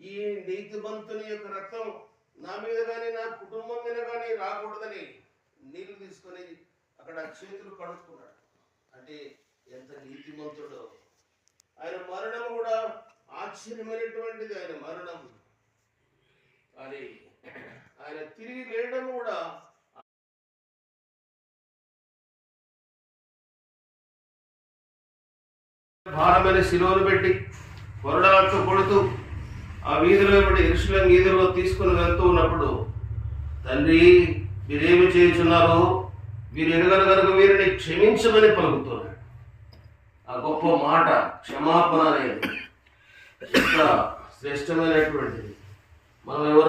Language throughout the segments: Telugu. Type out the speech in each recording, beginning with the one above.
ఈ నీతిమంతుని యొక్క రక్తం నా మీద కానీ నా కుటుంబం మీద కానీ రాకూడదని నీళ్ళు తీసుకొని అక్కడ చేతులు కడుక్కున్నాడు. అంటే ఎంత నీతిమంతుడో ఆయన మరణం కూడా ఆశ్చర్యమైనటువంటిది ఆయన మరణం. కానీ ఆయన తిరిగి లేయడం కూడా భారమైన శిలువను పెట్టి కొరడాలతో కొడుతూ ఆ వీధిలో ఇప్పుడు ఇరుషుల వీధిలో తీసుకుని వెళ్తూ ఉన్నప్పుడు తండ్రి మీరేమి చేయించున్నారో? వీరు ఎడగల కనుక వీరిని క్షమించమని పలుకుతున్నాడు. ఆ గొప్ప మాట క్షమాపణ అనేది ఎంత శ్రేష్టమైనటువంటిది. మనం ఎవరు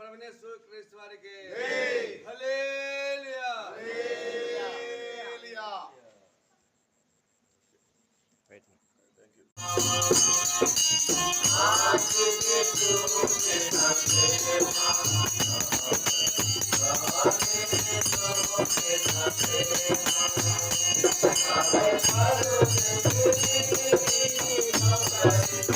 खुदावन परमेश्वर क्रिस्त वार के हालेलुया हालेलुया యేసు